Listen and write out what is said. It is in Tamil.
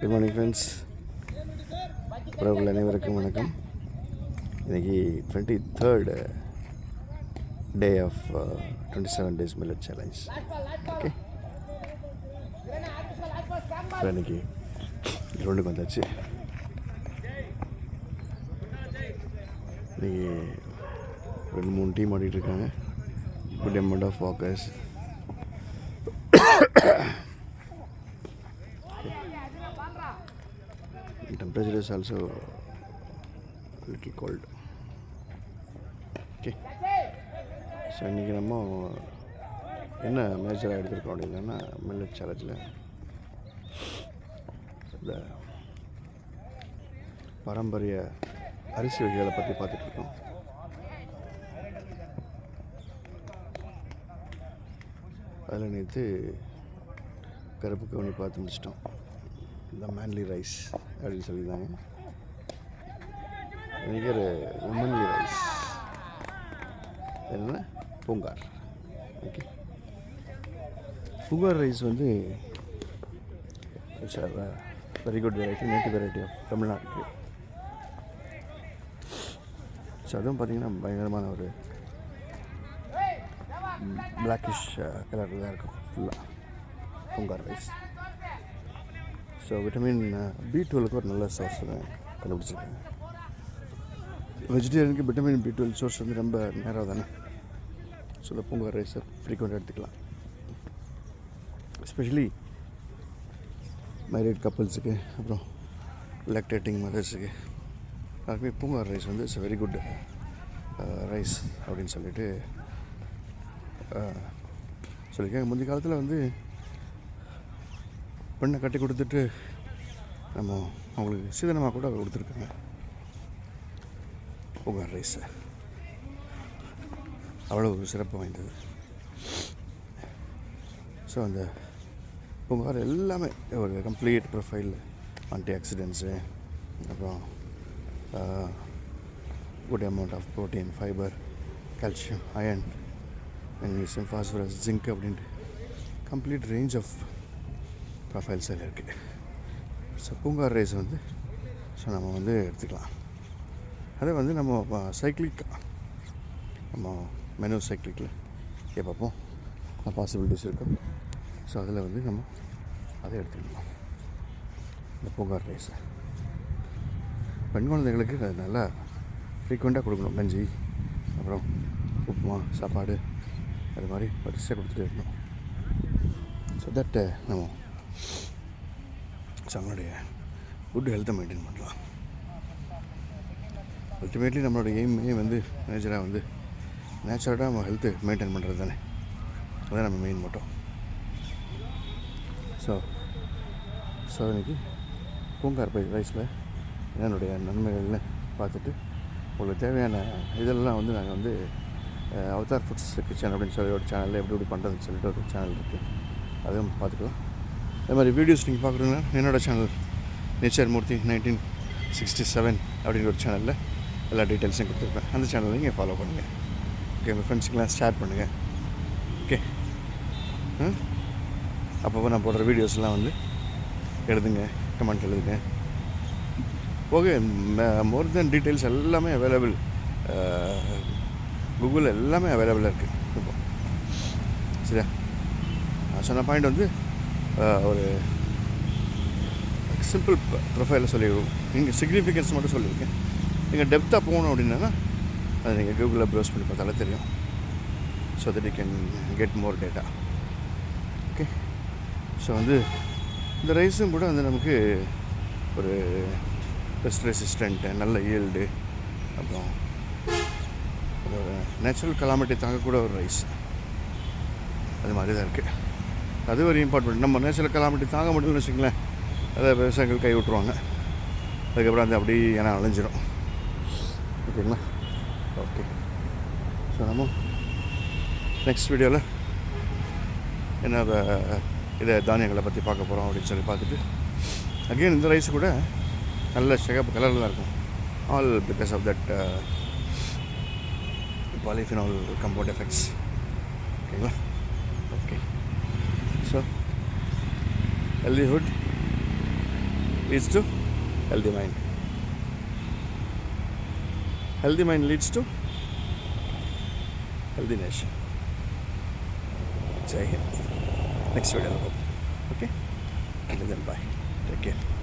குட் மார்னிங் ஃப்ரெண்ட்ஸ் உறவுகள் அனைவருக்கும் வணக்கம். இன்றைக்கி twenty third day of twenty seven days millet challenge okay அப்புறம் இன்னைக்கு கிரவுண்டுக்கு uh, வந்தாச்சு. இன்றைக்கி ரெண்டு மூணு team ஆடிட்டுருக்காங்க good amount of walkers temperature is also a little cold. Okay. So இன்றைக்கி நம்ம என்ன மேஜராக எடுத்துருக்கோம் அப்படின்னா மில்லட் சேலஞ்சில் இந்த பாரம்பரிய அரிசி வகைகளை பற்றி பார்த்துட்ருக்கோம். அதில் நேற்று கருப்பு கவுனி பார்த்து முடிச்சிட்டோம். இந்த மேன்லி ரைஸ் அப்படின்னு சொல்லியிருந்தாங்க. இன்றைக்கி ஒரு உமன்லி ரைஸ் என்ன? பூங்கார். ஓகே பூங்கார் ரைஸ் வந்து very good variety native variety of தமிழ்நாட்டுக்கு ஸோ அதுவும் பார்த்தீங்கன்னா பயங்கரமான ஒரு பிளாக்கிஷ் கலரில் uh, தான் இருக்கும் ஃபுல்லாக Poongar rice so vitamin B டுவெலுக்கு ஒரு நல்ல சோர்ஸ் கண்டுபிடிச்சிருக்காங்க வெஜிடேரியனுக்கு விட்டமின் பி டுவெல் சோர்ஸ் வந்து ரொம்ப நேரம் தானே? ஸோ இந்த பூங்கார் ரைஸை ஃப்ரீக்வெண்ட்டாக எடுத்துக்கலாம். எஸ்பெஷலி மேரிட் கப்புள்ஸுக்கு அப்புறம் லெக்டேட்டிங் மதர்ஸுக்கு எல்லாருக்குமே பூங்கார் ரைஸ் வந்து இட்ஸ் வெரி குட் ரைஸ் அப்படின்னு சொல்லிட்டு uh, சொல்லியிருக்காங்க. முந்தைய காலத்தில் வந்து பெண்ணை கட்டி கொடுத்துட்டு நம்ம அவங்களுக்கு சீதனமாக கூட கொடுத்துருக்காங்க. உங்கள் ரைஸை அவ்வளோ சிறப்பு வாய்ந்தது. ஸோ அந்த புகார் எல்லாமே ஒரு கம்ப்ளீட் ப்ரொஃபைல் ஆன்டி ஆக்சிடென்ட்ஸு அப்புறம் good amount of protein fibre calcium iron magnesium phosphorus zinc அப்படின்ட்டு கம்ப்ளீட் ரேஞ்ச் ஆஃப் ப்ரொஃபைல்ஸ் அதில் இருக்குது ஸோ பூங்கார் ரைஸ் வந்து ஸோ நம்ம வந்து எடுத்துக்கலாம். அதே வந்து நம்ம சைக்கிளிக் நம்ம மெனு சைக்கிளிக்கில் எப்பப்போ பாசிபிலிட்டிஸ் இருக்கும் ஸோ அதில் வந்து நம்ம அதை எடுத்துக்கலாம். இந்த பூங்கார் ரைஸை பெண் குழந்தைகளுக்கு அது நல்லா ஃப்ரீக்வெண்ட்டாக கொடுக்கணும். கஞ்சி அப்புறம் உப்புமா சாப்பாடு அது மாதிரி வரிசையாக கொடுத்துட்டே இருக்கணும். ஸோ தட் நம்ம நம்மளுடைய குட் ஹெல்த்தை மெயின்டைன் பண்ணலாம். அல்டிமேட்லி நம்மளோட எய்மே வந்து மேஜராக வந்து நேச்சுரலாக நம்ம ஹெல்த்து மெயின்டைன் பண்ணுறது தானே. அதான் நம்ம மெயின் மட்டும் ஸோ ஸோ இன்னைக்கு பூங்கார் பை ரைஸில் என்னுடைய நன்மைகள்னு பார்த்துட்டு உங்களுக்கு தேவையான இதெல்லாம் வந்து நாங்கள் வந்து அவதார் ஃபுட்ஸ் கிச்சன் அப்படின்னு சொல்லி ஒரு சேனலில் எப்படி எப்படி பண்ணுறதுன்னு சொல்லிட்டு ஒரு சேனல் இருக்குது அதுவும் பார்த்துக்கலாம். அதே மாதிரி வீடியோஸ் நீங்கள் பார்க்குறீங்கன்னா என்னோடய channel nature Murthy nineteen sixty seven அப்படிங்கிற ஒரு சேனலில் எல்லா டீட்டெயில்ஸையும் கொடுத்துருப்பேன். அந்த சேனலை நீங்கள் ஃபாலோ பண்ணுங்கள் ஓகே உங்கள் ஃப்ரெண்ட்ஸுக்கெலாம் ஷேர் பண்ணுங்கள் ஓகே ம்? அப்பப்போ நான் போடுற வீடியோஸ்லாம் வந்து எழுதுங்க கமெண்ட் எழுதுங்க. ஓகே மோர் தென் டீட்டெயில்ஸ் எல்லாமே அவைலபிள் கூகுள் எல்லாமே அவைலபிளாக இருக்குது இப்போ. சரியா? நான் சொன்ன பாயிண்ட் வந்து ஒரு சிம்பிள் ப்ரொஃபைலில் சொல்லிடுவோம். நீங்கள் சிக்னிஃபிகன்ஸ் மட்டும் சொல்லியிருக்கேன் நீங்கள் டெப்த்தாக போகணும் அப்படின்னா அதை நீங்கள் கூகுளில் ப்ரௌஸ் பண்ணி பார்த்தாலே தெரியும். So that you can get more data okay so வந்து இந்த ரைஸும் கூட வந்து நமக்கு ஒரு பெஸ்ட் ரெசிஸ்டண்ட்டு நல்ல ஈல்டு அப்புறம் நேச்சுரல் கலாமிட்டி தாங்கக்கூட ஒரு ரைஸ் அது மாதிரி தான் இருக்குது அது ஒரு இம்பார்ட்டன்ட் நம்ம நேச்சுரல் கலாமிட்டி தாங்க முடியலன்னு வச்சுங்களேன் அதை விவசாயிகள் கை விட்டுருவாங்க. அதுக்கப்புறம் அது அப்படியே ஏன்னா அழிஞ்சிடும் ஓகேங்களா? ஓகே. ஸோ நம்ம நெக்ஸ்ட் வீடியோவில் என்ன இதை தானியங்களை பற்றி பார்க்க போகிறோம் அப்படின்னு சொல்லி பார்த்துட்டு அகெயின் இந்த ரைஸ் கூட நல்ல சிகப்பு கலரில் தான் இருக்கும். All because of that polyphenol comfort effects ஓகேங்களா? livelihood leads to healthy mind. Healthy mind leads to healthy nation. Jai Hind. Next video. Okay? Until then, bye. Take care.